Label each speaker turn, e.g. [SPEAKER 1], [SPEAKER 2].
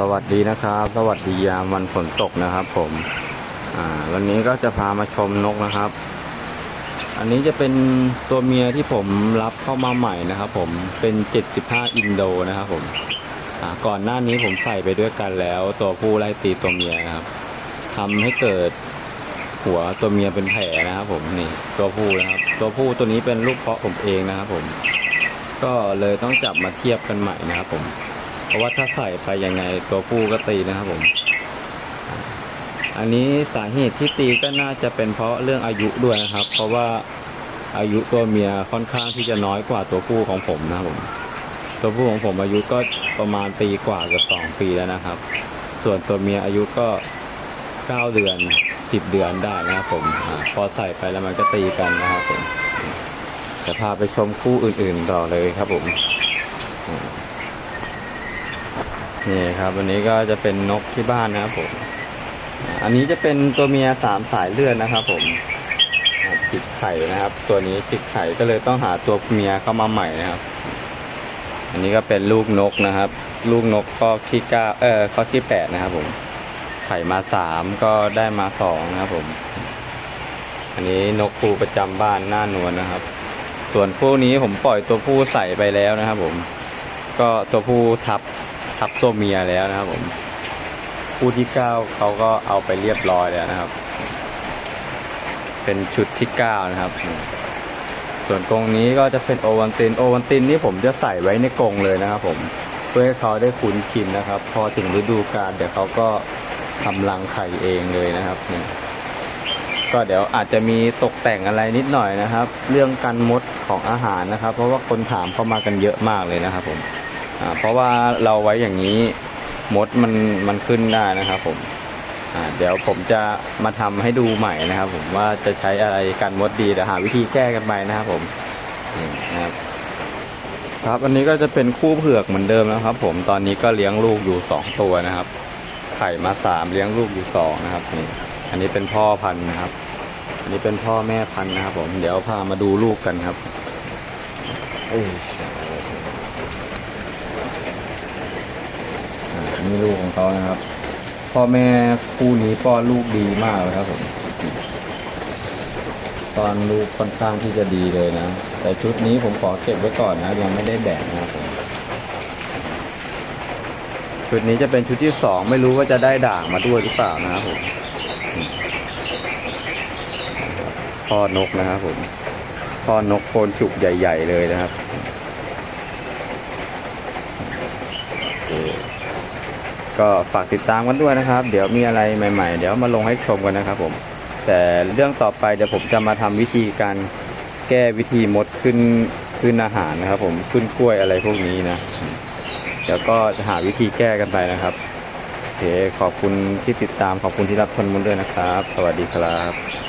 [SPEAKER 1] สวัสดีนะครับ สวัสดียามวันฝนตกนะครับผม อ่า วันนี้ก็จะพามาชมนกนะครับ อันนี้จะเป็นตัวเมียที่ผมรับเข้ามาใหม่นะครับ ผม เป็น 75 อินโดนะครับผม อ่า ก่อนหน้านี้ผมใส่ไปด้วยกันแล้ว ตัวผู้ไล่ตีตัวเมียนะครับทำให้เกิดหัวตัวเมียเป็นแผลนะครับ ผม นี่ ตัวผู้นะครับ ตัวผู้ตัวนี้เป็นลูกเพาะผมเองนะครับ ผม ก็เลยต้องจับมาเทียบกันใหม่นะครับผม ราะว่าถ้าใส่ไปยังไงตัวผู้ก็ตีนะครับผม อันนี้สาเหตุที่ตีก็น่าจะเป็นเพราะเรื่องอายุด้วยนะครับ เพราะว่าอายุตัวเมียค่อนข้างที่จะน้อยกว่าตัวผู้ของผมนะครับผม ตัวผู้ของผมอายุก็ประมาณปีกว่าเกับสองปีแล้วนะครับ ส่วนตัวเมียอายุก็เก้าเดือนสิบเดือนได้นะครับผมอพอใส่ไปแล้วมันก็ตีกันนะครับผมจะพาไปชมคู่อื่น ๆ ต่อเลยครับผม นี่ครับวันนี้ก็จะเป็นนกที่บ้านนะครับผม อันนี้จะเป็นตัวเมียสามสายเลือดนะครับ ผมจิกไข่นะครับ ตัวนี้จิกไข่ก็เลยต้องหาตัวเมียเข้ามาใหม่นะครับ อันนี้ก็เป็นลูกนกนะครับ ลูกนกข้อที่เก้าเออข้อที่แปดนะครับ ผม ไข่มาสามก็ได้มาสองนะครับ ผม อันนี้นกครูประจำบ้านหน้านวลนะครับ ส่วนคู่นี้ผมปล่อยตัวผู้ใส่ไปแล้วนะครับ ผม ก็ตัวผู้ทับ ทับตัวเมียแล้วนะครับผมคู่ที่เก้าเขาก็เอาไปเรียบร้อยแล้วนะครับ เป็นชุดที่เก้านะครับ ส่วนกรงนี้ก็จะเป็นโอวันตินโอวันตินนี่ผมจะใส่ไว้ในกรงเลยนะครับ ผมเพื่อให้เขาได้คุ้นชินนะครับ พอถึงฤดูกาลเดี๋ยวเขาก็ทำรังไข่เองเลยนะครับนี่ก็เดี๋ยวอาจจะมีตกแต่งอะไรนิดหน่อยนะครับ เรื่องการมดของอาหารนะครับ เพราะว่าคนถามเข้ามากันเยอะมากเลยนะครับผม เพราะว่าเราไว้อย่างนี้มดมันมันขึ้นได้นะครับผมเดี๋ยวผมจะมาทำให้ดูใหม่นะครับ ผมว่าจะใช้อะไรกันมดดีเดี๋ยวหาวิธีแก้กันไปนะครับผมนะครับครับอันนี้ก็จะเป็นคู่เผือกเหมือนเดิมนะครับ ผมตอนนี้ก็เลี้ยงลูกอยู่สองตัวนะครับ ไข่มาสามเลี้ยงลูกอยู่สองนะครับนี่อันนี้เป็นพ่อพันธุ์นะครับ อันนี้เป็นพ่อแม่พันธุ์นะครับ ผมเดี๋ยวพามาดูลูกกันครับโอ้ย อ่า นี่ลูกของเขานะครับ พ่อแม่คู่นี้ป้อนลูกดีมากเลยครับผมตอนลูกค่อนข้างที่จะดีเลยนะ แต่ชุดนี้ผมขอเก็บไว้ก่อนนะ ยังไม่ได้แบ่งนะครับผมชุดนี้จะเป็นชุดที่สองไม่รู้ว่าจะได้ด่างมาด้วยหรือเปล่านะครับผมพ่อนกนะครับผมพ่อนกโคนจุกใหญ่ ๆ เลยนะครับโอเค ก็ฝากติดตามกันด้วยนะครับ เดี๋ยวมีอะไรใหม่ๆ เดี๋ยวมาลงให้ชมกันนะครับผม แต่เรื่องต่อไปเดี๋ยวผมจะมาทำวิธีการแก้วิธีมดขึ้นขึ้นอาหารนะครับ ผมขึ้นกล้วยอะไรพวกนี้นะเดี๋ยวก็จะหาวิธีแก้กันไปนะครับโอเคขอบคุณที่ติดตามขอบคุณที่รับชมมันด้วยนะครับ สวัสดีครับ